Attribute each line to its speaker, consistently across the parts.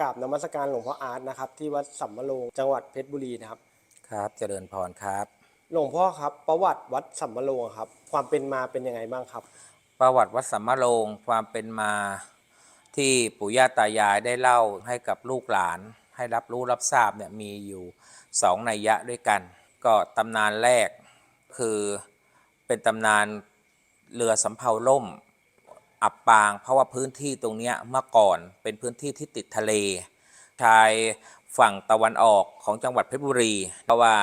Speaker 1: กราบนมัสการหลวงพ่ออาร์ตนะครับ ที่วัดสัมมะโรงจังหวัดเพชรบุรีนะครับ
Speaker 2: ครับ เจริญพรครับ
Speaker 1: หลวงพ่อครับ ประวัติวัดสัมมะโรงครับ ความเป็นมาเป็นยังไงบ้างครับ
Speaker 2: ประวัติวัดสัมมาโรงความเป็นมาที่ปู่ย่าตายายได้เล่าให้กับลูกหลาน ให้รับรู้รับทราบเนี่ยมีอยู่สองนัยยะด้วยกัน ก็ตำนานแรกคือเป็นตำนานเรือสำเภาล่ม อับปาง เพราะว่าพื้นที่ตรงนี้เมื่อก่อนเป็นพื้นที่ที่ติดทะเล ชายฝั่งตะวันออกของจังหวัดเพชรบุรี เพราะว่า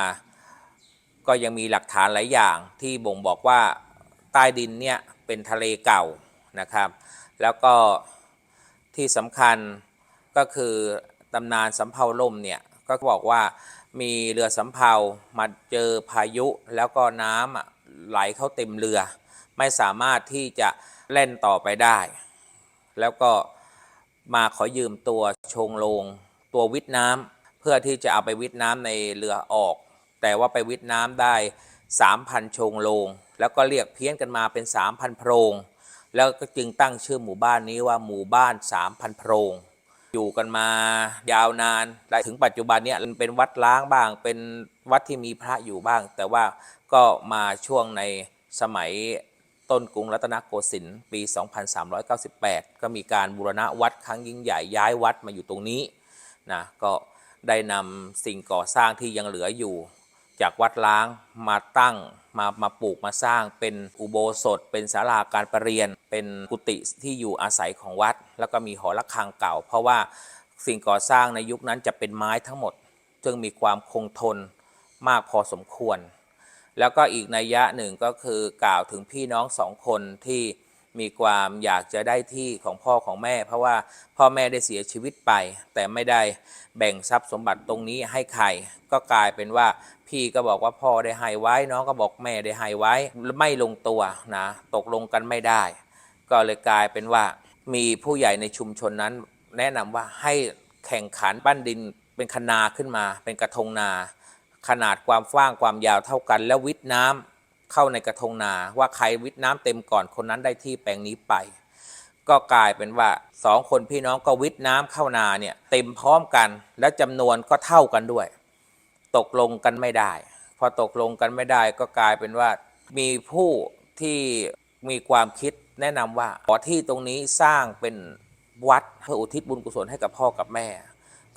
Speaker 2: ก็ยังมีหลักฐานหลายอย่างที่บ่งบอกว่าใต้ดินเนี่ยเป็นทะเลเก่านะครับ แล้วก็ที่สำคัญก็คือตำนานสำเภาล่มเนี่ยก็บอกว่ามีเรือสำเภามาเจอพายุแล้วก็น้ำไหลเข้าเต็มเรือ ไม่สามารถที่จะเล่นต่อไปได้ แล้วก็มาขอยืมตัวชงลง ตัววิทน้ำเพื่อที่จะเอาไปวิทน้ำในเรือออก แต่ว่าไปวิทน้ำได้ 3,000 ชงลง แล้วก็เรียกเพี้ยนกันมาเป็น 3,000 โพรง แล้วก็จึงตั้งชื่อหมู่บ้านนี้ว่าหมู่บ้าน 3,000 โพรงอยู่กันมายาวนานและถึงปัจจุบันเนี้มันเป็นวัดล้างบ้าง เป็นวัดที่มีพระอยู่บ้าง แต่ว่าก็มาช่วงในสมัย ต้นกรุงรัตนโกสินทร์ปี 2398 ก็มีการบูรณะวัดครั้งยิ่งใหญ่ย้ายวัดมาอยู่ตรงนี้นะก็ได้นำสิ่งก่อสร้างที่ยังเหลืออยู่ จากวัดล้างมาตั้งมามาปลูกมาสร้างเป็นอุโบสถ เป็นศาลาการประเรียน เป็นกุฏิที่อยู่อาศัยของวัด แล้วก็มีหอระฆังเก่า เพราะว่าสิ่งก่อสร้างในยุคนั้นจะเป็นไม้ทั้งหมด ซึ่งมีความคงทนมากพอสมควร แล้วก็อีกนัยยะหนึ่งก็คือกล่าวถึงพี่น้องสองคนที่มีความอยากจะได้ที่ของพ่อของแม่ เพราะว่าพ่อแม่ได้เสียชีวิตไป แต่ไม่ได้แบ่งทรัพย์สมบัติตรงนี้ให้ใคร ก็กลายเป็นว่าพี่ก็บอกว่าพ่อได้ให้ไว้น้องก็บอกแม่ได้ให้ไว้ไม่ลงตัวนะตกลงกันไม่ได้ ก็เลยกลายเป็นว่ามีผู้ใหญ่ในชุมชนนั้น แนะนำว่าให้แข่งขันปั้นดินเป็นคนาขึ้นมา เป็นกระทงนา ขนาดความกว้างความยาวเท่ากัน แล้ววิทน้ำเข้าในกระทงนาว่าใครวิทน้ำเต็มก่อนคนนั้นได้ที่แปลงนี้ไป ก็กลายเป็นว่าสองคนพี่น้องก็วิทน้ำเข้านาเนี่ยเต็มพร้อมกัน และจำนวนก็เท่ากันด้วย ตกลงกันไม่ได้ พอตกลงกันไม่ได้ก็กลายเป็นว่ามีผู้ที่มีความคิดแนะนำว่าขอที่ตรงนี้สร้างเป็นวัดเพื่ออุทิศบุญกุศลให้กับพ่อกับแม่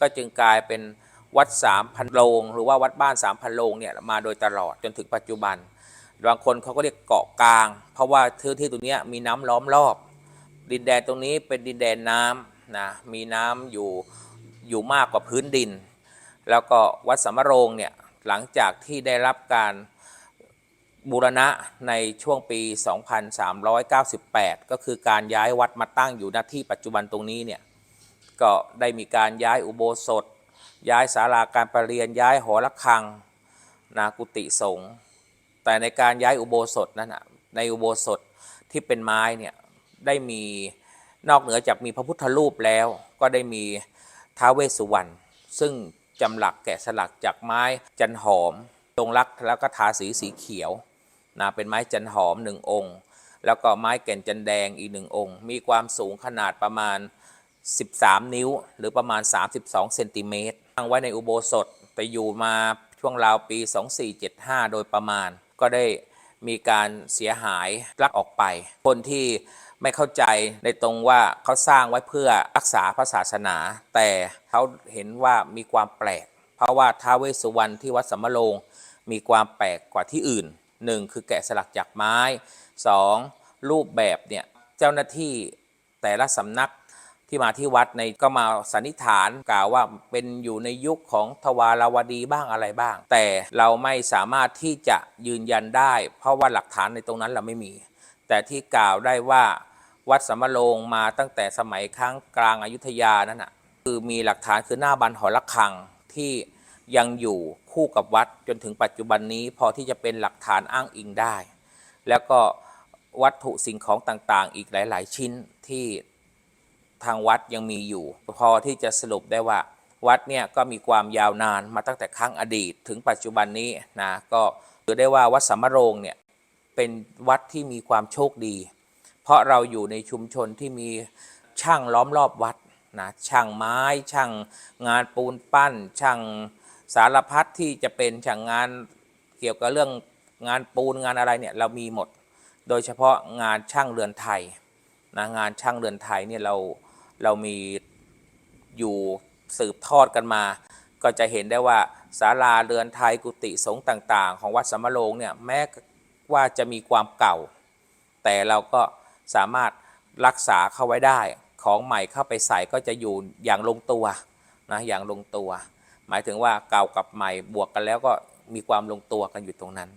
Speaker 2: ก็จึงกลายเป็น วัดสามพันโรงหรือว่าวัดบ้านสามพันโรงเนี่ยมาโดยตลอดจนถึงปัจจุบัน บางคนเขาก็เรียกเกาะกลาง เพราะว่าพื้นที่ตรงนี้มีน้ำล้อมรอบ ดินแดนตรงนี้เป็นดินแดนน้ำนะมีน้ำอยู่อยู่มากกว่าพื้นดิน แล้วก็วัดสามโรงเนี่ยหลังจากที่ได้รับการบูรณะในช่วงปี 2398 ก็คือการย้ายวัดมาตั้งอยู่ณที่ปัจจุบันตรงนี้เนี่ยก็ได้มีการย้ายอุโบสถ ย้ายศาลาการประเรียนย้ายหอระฆังนากุฏิสงฆ์แต่ในการย้ายอุโบสถนั้นนะในอุโบสถที่เป็นไม้เนี่ยได้มีนอกเหนือจากมีพระพุทธรูปแล้ว ก็ได้มีท้าเวสสุวรรณซึ่งจำหลักแกะสลักจากไม้จันหอมตรงรักแล้วก็ทาสีสีเขียวนะเป็นไม้จันหอมหนึ่งองค์ แล้วก็ไม้แก่นจันแดงอีกหนึ่งองค์ มีความสูงขนาดประมาณ 13 นิ้ว หรือประมาณ 32เซนติเมตรตั้งไว้ในอุโบสถแต่อยู่มาช่วงราวปี 2475 โดยประมาณ ก็ได้มีการเสียหายลักออกไป คนที่ไม่เข้าใจในตรงว่าเขาสร้างไว้เพื่อรักษาพระศาสนา แต่เขาเห็นว่ามีความแปลก เพราะว่าท้าวเวสสุวรรณที่วัดสัมมโรงมีความแปลกกว่าที่อื่น1คือแกะสลักจากไม้ 2. รูปแบบเนี่ยเจ้าหน้าที่แต่ละสำนัก ที่มาที่วัดในก็มาสันนิษฐานกล่าวว่าเป็นอยู่ในยุคของทวาราวดีบ้างอะไรบ้าง แต่เราไม่สามารถที่จะยืนยันได้ เพราะว่าหลักฐานในตรงนั้นเราไม่มี แต่ที่กล่าวได้ว่าวัดสมโรงมาตั้งแต่สมัยครั้งกลางอายุทยานั่นนะคือมีหลักฐานคือหน้าบันหอระฆังที่ยังอยู่คู่กับวัดจนถึงปัจจุบันนี้พอที่จะเป็นหลักฐานอ้างอิงได้ แล้วก็วัตถุสิ่งของต่างๆ อีกหลาย ๆ ชิ้นที่ ทางวัดยังมีอยู่ พอที่จะสรุปได้ว่าวัดเนี่ยก็มีความยาวนานมาตั้งแต่ครั้งอดีต ถึงปัจจุบันนี้นะก็ถือได้ว่าวัดสัมมโรงเนี่ยเป็นวัดที่มีความโชคดี เพราะเราอยู่ในชุมชนที่มีช่างล้อมรอบวัดนะช่างไม้ช่างงานปูนปั้น ช่างสารพัดที่จะเป็นช่างงานเกี่ยวกับเรื่องงานปูนงานอะไรเนี่ยเรามีหมด โดยเฉพาะงานช่างเรือนไทยนะงานช่างเรือนไทยเนี่ยเรา เรามีอยู่สืบทอดกันมา ก็จะเห็นได้ว่าศาลาเรือนไทยกุฏิสงฆ์ต่าง ๆ ของวัดสมโรงเนี่ยแม้ว่าจะมีความเก่า แต่เราก็สามารถรักษาเข้าไว้ได้ ของใหม่เข้าไปใส่ก็จะอยู่อย่างลงตัวนะอย่างลงตัว หมายถึงว่าเก่ากับใหม่บวกกันแล้วก็มีความลงตัวกันอยู่ตรงนั้น